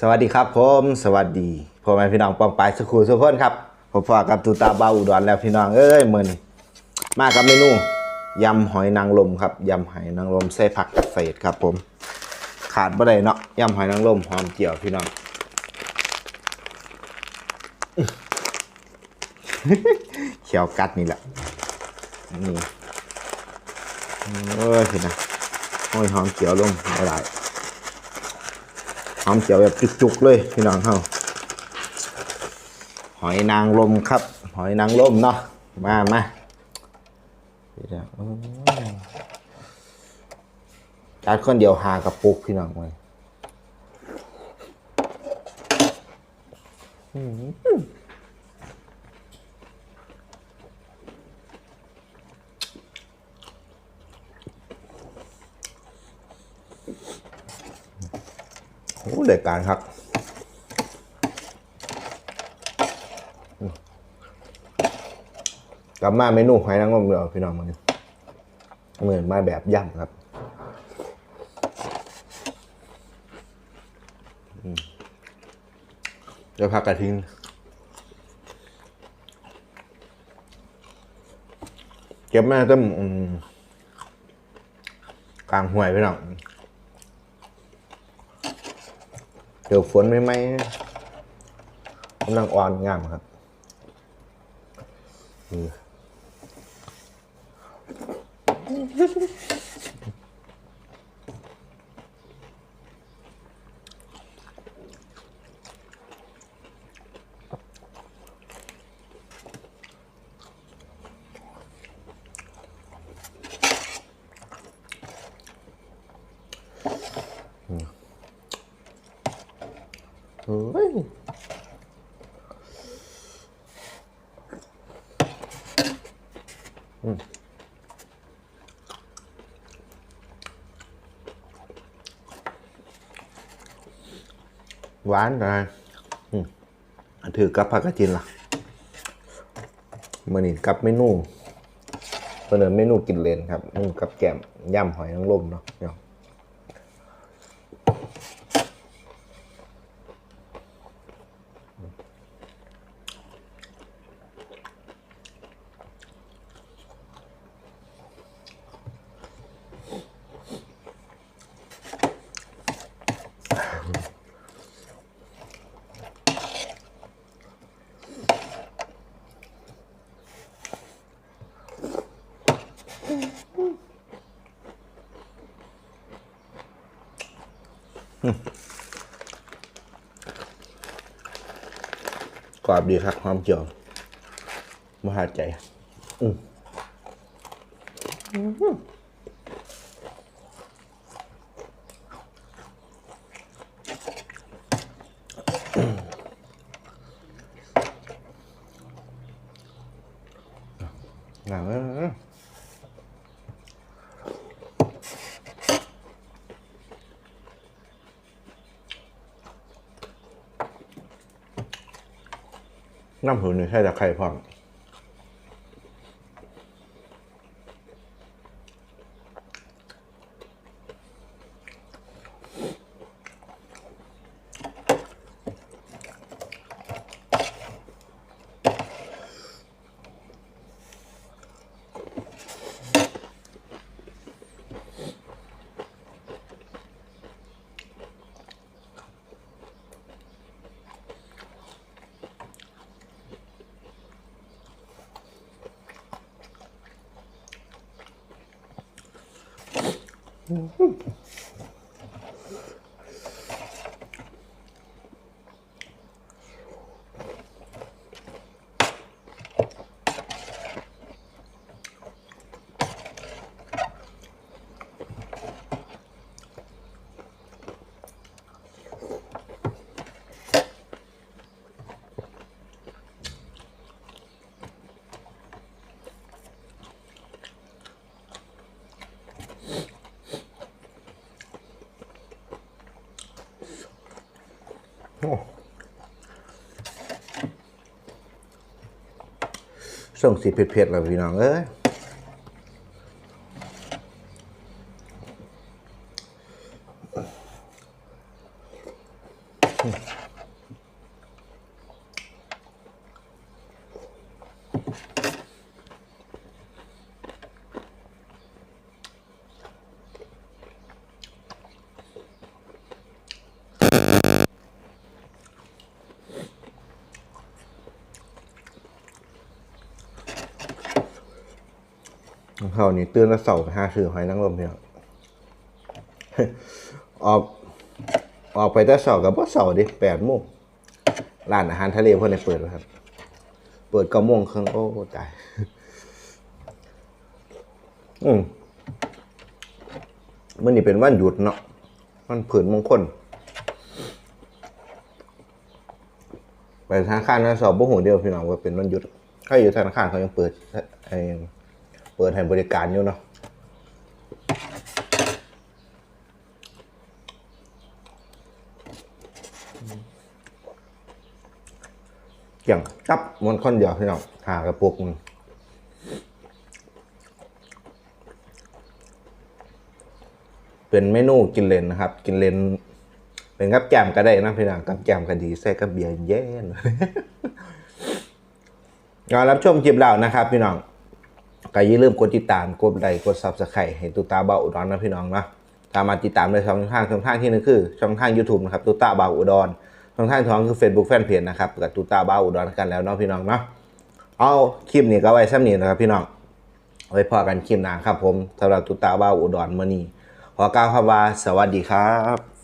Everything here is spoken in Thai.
สวัสดีครับผมสวัสดีพ่อแม่พี่น้องปองปายสกูสุกคนครับผมพอกับตูตาบาอุดรแล้วพี่น้องเอ้ยมือนี้มากับเมนูยำหอยนางรมครับยำหอยนางรมใส่ผักเกษครับผม ขาดบ่ได้เนาะยำหอยนางรมหอมเจียวพี่น้องเขียวกัดนี่แหละนี่เอ้ยพี่นะโอ้ยหอมเจียวลงไม่ได้ หอมเจียวแบบจุกๆเลยพี่น้องเฮาหอยนางรมครับ หอยนางรมเนาะมามาจานคนเดียวหากระปุกพี่น้องเลย โอ้เด็กการครับกลับมาเมนูหอยนางรมเดียวพี่น้องมันเหมือนมาแบบย่ำครับเดี๋ยวพักกระทิ้งเก็บมาตั้งอืมกลางห่วยพี่น้อง เดี๋ยวฝนไม่ไหมกำลังอ่อนงามครับอืม เฮ้ยอืมหวานนะอืมถือกับผักกระจินล่ะมื่อนี้กับเมนูเสนอเมนูกินเลนครับอืมกับแกมย่ำหอยนางรมเนาะ กรอบดีครับความเจียวมหาใจ อืมหนังเอ้ย น้ำหูนี่ใช่ตะไคร่พร้อม Mm-hmm. ส่งสีเผ็ดๆแล้วพี่น้องเอ้ย เขานี่ตื่นล้วเสาไปหาซื้อหอยนางรมพี่น้องออกออกไปแต่เสากับว่าเสาดิแปดโมงร้านอาหารทะเลเพื่อนได้เปิดแล้วครับ เปิดก้าโมงเครึ่องโอ้ตายอืมมันนี่เป็นวันหยุดเนาะวันผืนมงคลไปธนาคารนะสอบบุหูเดียวพี่น้องว่าเป็นวันหยุดถ้าอยู่ธนาคารเขายังเปิดไอ้ เปิดให้บริการอยู่เนาะอย่างจับมันคนเดียวพี่น้องหากระปุกมันเป็นเมนูกินเลนนะครับ กินเลนเป็นกับแกมก็ได้นะพี่น้องกับแกมก็ดีใส่กับเบียร์เย็นงานรับชมคลิปเรานะครับ พี่น้อง ก็อย่าลืมกดติดตามกดไลค์กดซับสไครต์ให้ตุตาเบาอุดรนะพี่น้องนะตามมาติดตามในช่องทางช่องทางที่หนึงคือ ช่องทาง YouTube นะครับตุตาเบาอุดรช่องทางที่สองคือ Facebook Fanpage นะครับกับตุตาเบาอุดรกันแล้วเนาะพี่น้องเนาะเอาคลิปนี้ก็ไว้ซ้ำนี้นะครับพี่น้องไว้พอกันคลิปหน้าครับผมสำหรับตุตาเบาอุดรมื้อนี้ขอกล่าวคำว่าสวัสดีครับ